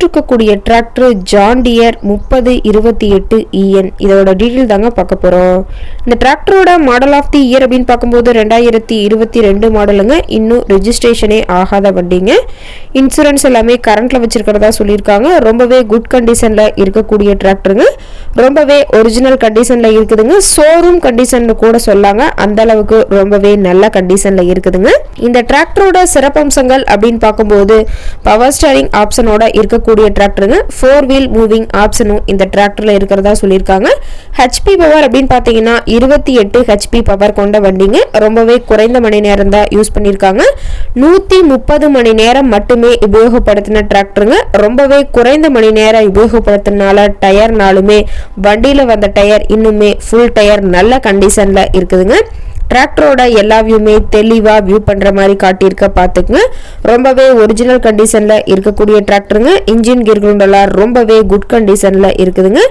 இருக்கக்கூடிய tractor John dear முப்பது இருபத்தி எட்டு இஎன் இதோட டீட்டெயில் தாங்க பார்க்க போகிறோம் இந்த டிராக்டரோட மாடல் ஆஃப் தி இயர் அப்படின்னு பார்க்கும்போது ரெண்டாயிரத்தி இருபத்தி ரெண்டு மாடலுங்க இன்னும் ரெஜிஸ்ட்ரேஷனே ஆகாத வண்டிங்க. இன்சூரன்ஸ் எல்லாமே கரண்ட்டில் வச்சிருக்கிறதா சொல்லியிருக்காங்க. ரொம்பவே குட் கண்டிஷனில் இருக்கக்கூடிய டிராக்டருங்க ரொம்பவே ஒரிஜினல் கண்டிஷனில் இருக்குதுங்க. ஷோரூம் கண்டிஷன் கூட சொல்லாங்க. அந்த அளவுக்கு ரொம்பவே நல்ல கண்டிஷனில் இருக்குதுங்க. இந்த டிராக்டரோட சிறப்பம்சங்கள் அப்படின்னு பார்க்கும்போது பவர் ஸ்டேரிங் ஆப்ஷனோட இருக்கக்கூடிய டிராக்டருங்க ஃபோர் வீல் மூவிங் ஆப்ஷனும் இந்த டிராக்டரில் இருக்கிறதா சொல்லியிருக்காங்க. ஹெச்பி பவர் அப்படின்னு பார்த்தீங்கன்னா இருபத்தி எட்டு ஹெச்பி பவர் கொண்ட வண்டிங்க. ரொம்பவே குறைந்த மணி நேரம் தான் யூஸ் பண்ணியிருக்காங்க. நூற்றி முப்பது மணி நேரம் மட்டுமே உபயோகப்படுத்தின டிராக்டருங்க ரொம்பவே குறைந்த மணி நேரம் உபயோகப்படுத்தினால டயர்னாலுமே வண்டியில் வந்த டயர் இன்னுமே ஃபுல் டயர் நல்ல கண்டிஷனில் இருக்குதுங்க. டிராக்டரோட எல்லா வியூமே தெளிவாக வியூ பண்ணுற மாதிரி காட்டியிருக்க பார்த்துக்குங்க. ரொம்பவே ஒரிஜினல் கண்டிஷனில் இருக்கக்கூடிய டிராக்டருங்க இன்ஜின் கிர்குண்டெல்லாம் ரொம்பவே குட் கண்டிஷனில் இருக்குதுங்க.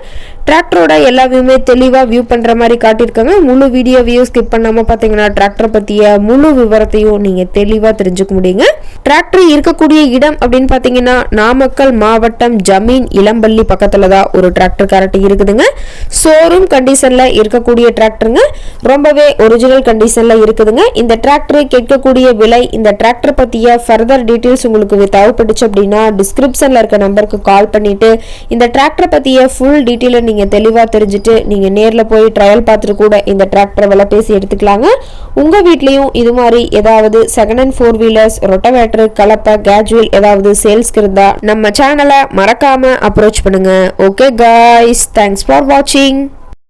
டிராக்டரோட எல்லா வியூமே தெளிவாக வியூ பண்ணுற மாதிரி காட்டியிருக்காங்க. முழு வீடியோவையும் ஸ்கிப் பண்ணாமல் பார்த்தீங்கன்னா டிராக்டர் பற்றிய முழு விவரத்தையும் நீங்கள் தெளிவாக தெரிஞ்சுக்க முடியுங்க. டிராக்டர் இருக்கக்கூடிய இடம் அப்படின்னு பார்த்தீங்கன்னா நாமக்கல் மாவட்டம் ஜமீன் இளம்பள்ளி பக்கத்தில் தான் ஒரு டிராக்டர் கரெக்ட் இருக்குதுங்க. ஷோரூம் கண்டிஷனில் இருக்கக்கூடிய டிராக்டருங்க ரொம்பவே ஒரிஜினல் கண்டிஷனில் இருக்குதுங்க. இந்த டிராக்டர் கேட்கக்கூடிய விலை இந்த டிராக்டர் பற்றிய ஃபர்தர் டீட்டெயில்ஸ் உங்களுக்கு தேவைப்பட்டுச்சு அப்படின்னா டிஸ்கிரிப்ஷனில் இருக்க நம்பருக்கு கால் பண்ணிவிட்டு இந்த டிராக்டர் பற்றிய ஃபுல் டீட்டெயிலை நீங்கள் தெளிவாக தெரிஞ்சுட்டு நீங்கள் நேரில் போய் ட்ரையல் பார்த்துட்டு கூட இந்த டிராக்டர் விலை பேசி எடுத்துக்கலாங்க. உங்கள் வீட்லேயும் இது மாதிரி ஏதாவது second and four wheelers rotavator கலப்பை கேஜுவல் ஏதாவது சேல்ஸ்க்கு இருந்தால் நம்ம சேனலை மறக்காமல் அப்ரோச் பண்ணுங்கள் ஓகே காய்ஸ் தேங்க்ஸ் ஃபார் வாட்சிங்